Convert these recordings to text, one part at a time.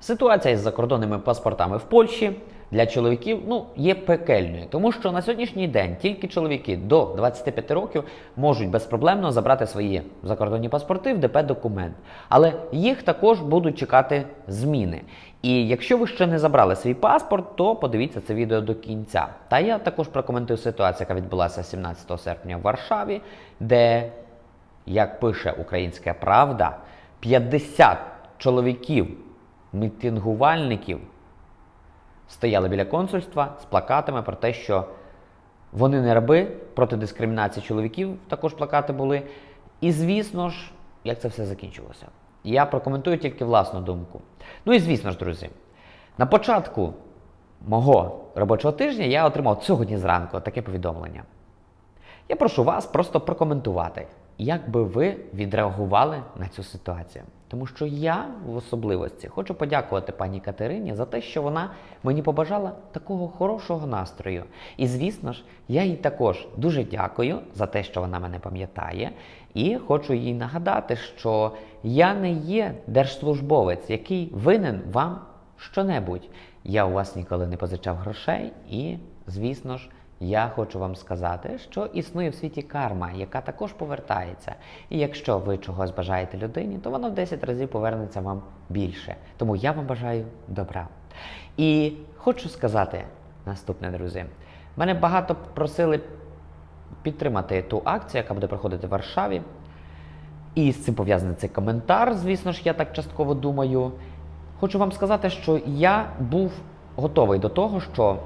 Ситуація із закордонними паспортами в Польщі для чоловіків ну, є пекельною, тому що на сьогоднішній день тільки чоловіки до 25 років можуть безпроблемно забрати свої закордонні паспорти в ДП документ. Але їх також будуть чекати зміни. І якщо ви ще не забрали свій паспорт, то подивіться це відео до кінця. Та я також прокоментую ситуацію, яка відбулася 17 серпня в Варшаві, де як пише Українська Правда, 50 чоловіків, мітингувальників стояли біля консульства з плакатами про те, що вони не раби проти дискримінації чоловіків, також плакати були. І звісно ж, як це все закінчилося. Я прокоментую тільки власну думку. Ну і звісно ж, друзі, на початку мого робочого тижня я отримав сьогодні зранку таке повідомлення. Я прошу вас просто прокоментувати, як би ви відреагували на цю ситуацію. Тому що я в особливості хочу подякувати пані Катерині за те, що вона мені побажала такого хорошого настрою. І звісно ж, я їй також дуже дякую за те, що вона мене пам'ятає, і хочу їй нагадати, що я не є держслужбовець, який винен вам щонебудь. Я у вас ніколи не позичав грошей, і, звісно ж, я хочу вам сказати, що існує в світі карма, яка також повертається. І якщо ви чогось бажаєте людині, то воно в 10 разів повернеться вам більше. Тому я вам бажаю добра. І хочу сказати наступне, друзі. Мене багато просили підтримати ту акцію, яка буде проходити в Варшаві. І з цим пов'язаний цей коментар, звісно ж, я так частково думаю. Хочу вам сказати, що я був готовий до того, що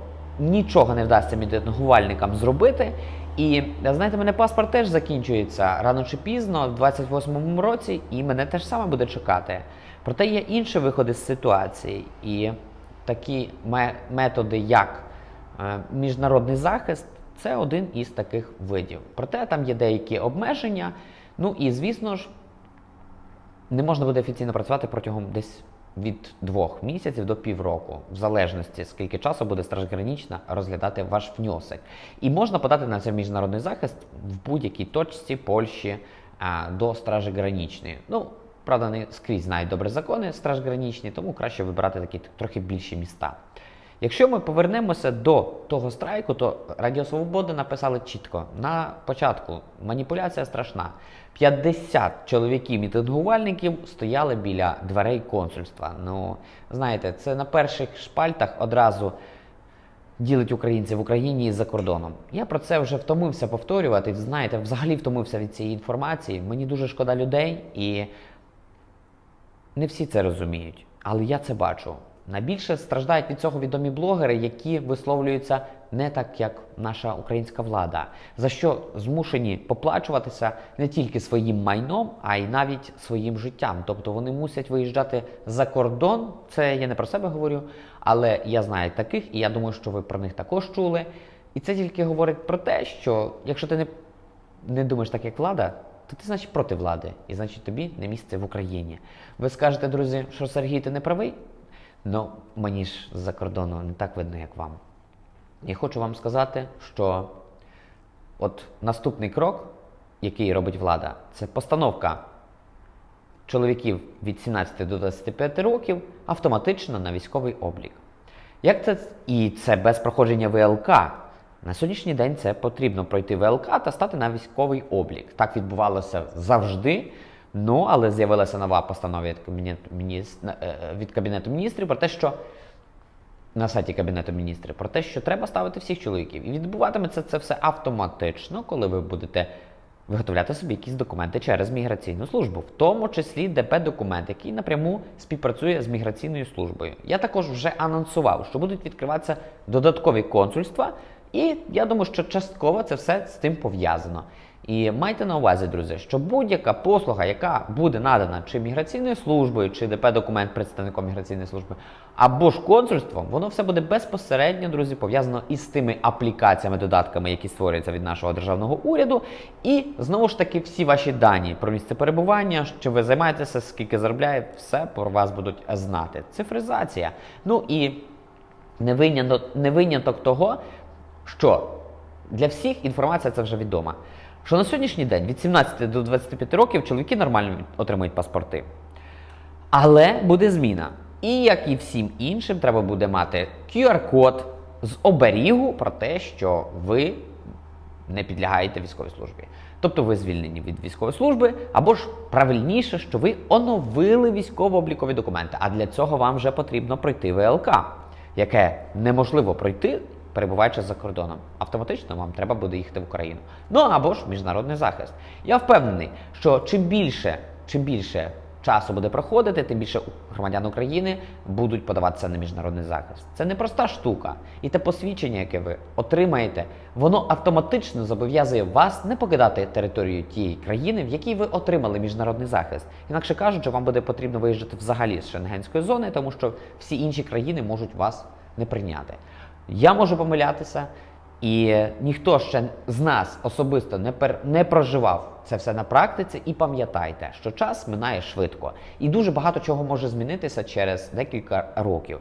нічого не вдасться мітингувальникам зробити. І знаєте, мене паспорт теж закінчується рано чи пізно, в 28-му році, і мене теж саме буде чекати. Проте є інші виходи з ситуації, і такі методи, як е, міжнародний захист, це один із таких видів. Проте там є деякі обмеження. Ну і звісно ж, не можна буде офіційно працювати протягом десь від двох місяців до півроку, в залежності скільки часу буде Страж Гранічна розглядати ваш внесок. І можна подати на це міжнародний захист в будь-якій точці Польщі а, до Стражі Гранічної. Ну, правда, не скрізь знають добре закони Страж Гранічні, тому краще вибирати такі трохи більші міста. Якщо ми повернемося до того страйку, то Радіо Свобода написали чітко на початку маніпуляція страшна. 50 чоловіків-мітингувальників стояли біля дверей консульства. Ну, знаєте, це на перших шпальтах одразу ділить українців в Україні і за кордоном. Я про це вже втомився повторювати. Знаєте, взагалі втомився від цієї інформації. Мені дуже шкода людей, і не всі це розуміють, але я це бачу. Найбільше страждають від цього відомі блогери, які висловлюються не так, як наша українська влада, за що змушені поплачуватися не тільки своїм майном, а й навіть своїм життям. Тобто вони мусять виїжджати за кордон. Це я не про себе говорю, але я знаю таких, і я думаю, що ви про них також чули. І це тільки говорить про те, що якщо ти не, не думаєш так, як влада, то ти, значить, проти влади, і значить тобі не місце в Україні. Ви скажете, друзі, що Сергій, ти не правий? Ну, мені ж з-за кордону не так видно, як вам. І хочу вам сказати, що от наступний крок, який робить влада, це постановка чоловіків від 17 до 25 років автоматично на військовий облік. Як це і це без проходження ВЛК. На сьогоднішній день це потрібно пройти ВЛК та стати на військовий облік. Так відбувалося завжди. Ну, але з'явилася нова постанова від Кабінету, мініс- е, е, від Кабінету міністрів про те, що на сайті Кабінету міністрів про те, що треба ставити всіх чоловіків. І відбуватиметься це все автоматично, коли ви будете виготовляти собі якісь документи через міграційну службу, в тому числі ДП-документ, який напряму співпрацює з міграційною службою. Я також вже анонсував, що будуть відкриватися додаткові консульства, і я думаю, що частково це все з тим пов'язано. І майте на увазі, друзі, що будь-яка послуга, яка буде надана чи міграційною службою, чи ДП-документ представником міграційної служби, або ж консульством, воно все буде безпосередньо, друзі, пов'язано із тими аплікаціями, додатками, які створюються від нашого державного уряду. І знову ж таки, всі ваші дані про місце перебування, що ви займаєтеся, скільки заробляє, все про вас будуть знати. Цифризація. Ну і не виняток, не виняток того, що для всіх інформація це вже відома. Що на сьогоднішній день від 17 до 25 років чоловіки нормально отримують паспорти. Але буде зміна. І як і всім іншим, треба буде мати QR-код з оберігу про те, що ви не підлягаєте військовій службі. Тобто ви звільнені від військової служби, або ж правильніше, що ви оновили військово-облікові документи. А для цього вам вже потрібно пройти ВЛК, яке неможливо пройти, перебуваючи за кордоном. Автоматично вам треба буде їхати в Україну. Ну або ж міжнародний захист. Я впевнений, що чим більше, чим більше часу буде проходити, тим більше громадян України будуть подаватися на міжнародний захист. Це не проста штука. І те посвідчення, яке ви отримаєте, воно автоматично зобов'язує вас не покидати територію тієї країни, в якій ви отримали міжнародний захист. Інакше кажучи, вам буде потрібно виїжджати взагалі з шенгенської зони, тому що всі інші країни можуть вас не прийняти. Я можу помилятися, і ніхто ще з нас особисто не, пер, не проживав це все на практиці. І пам'ятайте, що час минає швидко, і дуже багато чого може змінитися через декілька років.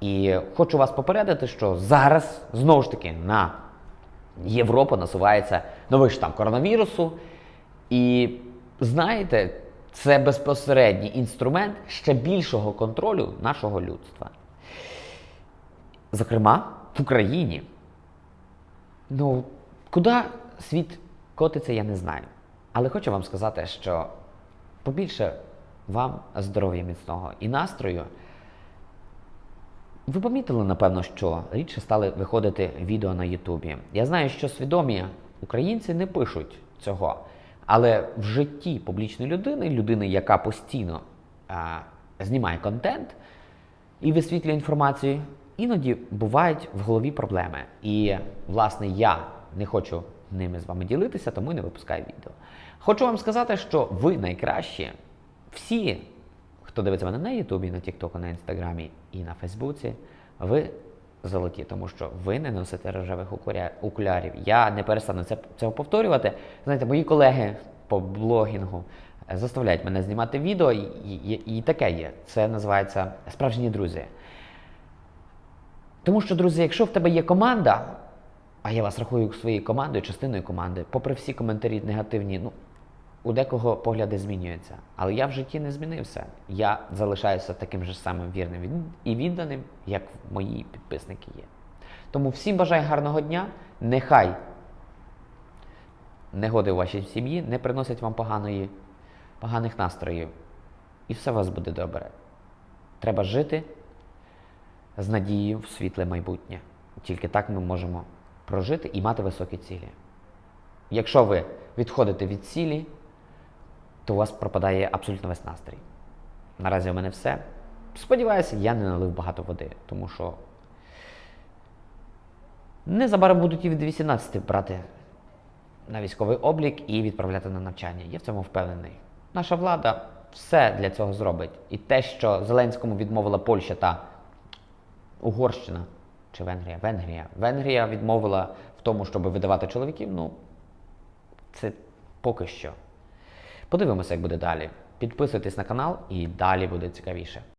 І хочу вас попередити, що зараз знову ж таки на Європу насувається новий штам коронавірусу. І знаєте, це безпосередній інструмент ще більшого контролю нашого людства. Зокрема, в Україні. Ну, куди світ котиться, я не знаю. Але хочу вам сказати, що побільше вам здоров'я міцного і настрою. Ви помітили, напевно, що рідше стали виходити відео на Ютубі. Я знаю, що свідомі українці не пишуть цього. Але в житті публічної людини, людини, яка постійно а, знімає контент і висвітлює інформацію, іноді бувають в голові проблеми. І, власне, я не хочу ними з вами ділитися, тому не випускаю відео. Хочу вам сказати, що ви найкращі, всі, хто дивиться мене на Ютубі, на Тіктоку, на Інстаграмі і на Фейсбуці, ви золоті, тому що ви не носите рожевих окулярів. Я не перестану це, цього повторювати. Знаєте, мої колеги по блогінгу е, заставляють мене знімати відео, і, і, і таке є. Це називається справжні друзі. Тому що, друзі, якщо в тебе є команда, а я вас рахую своєю командою, частиною команди, попри всі коментарі негативні, ну, у декого погляди змінюються. Але я в житті не змінився. Я залишаюся таким же самим вірним і відданим, як мої підписники є. Тому всім бажаю гарного дня. Нехай негоди у вашій сім'ї не приносять вам поганої, поганих настроїв. І все у вас буде добре. Треба жити з надією в світле майбутнє. Тільки так ми можемо прожити і мати високі цілі. Якщо ви відходите від цілі, то у вас пропадає абсолютно весь настрій. Наразі у мене все. Сподіваюся, я не налив багато води, тому що незабаром будуть і від 18 брати на військовий облік і відправляти на навчання. Я в цьому впевнений. Наша влада все для цього зробить. І те, що Зеленському відмовила Польща та Угорщина чи Венгрія? Венгрія. Венгрія відмовила в тому, щоб видавати чоловіків. Ну, це поки що. Подивимося, як буде далі. Підписуйтесь на канал і далі буде цікавіше.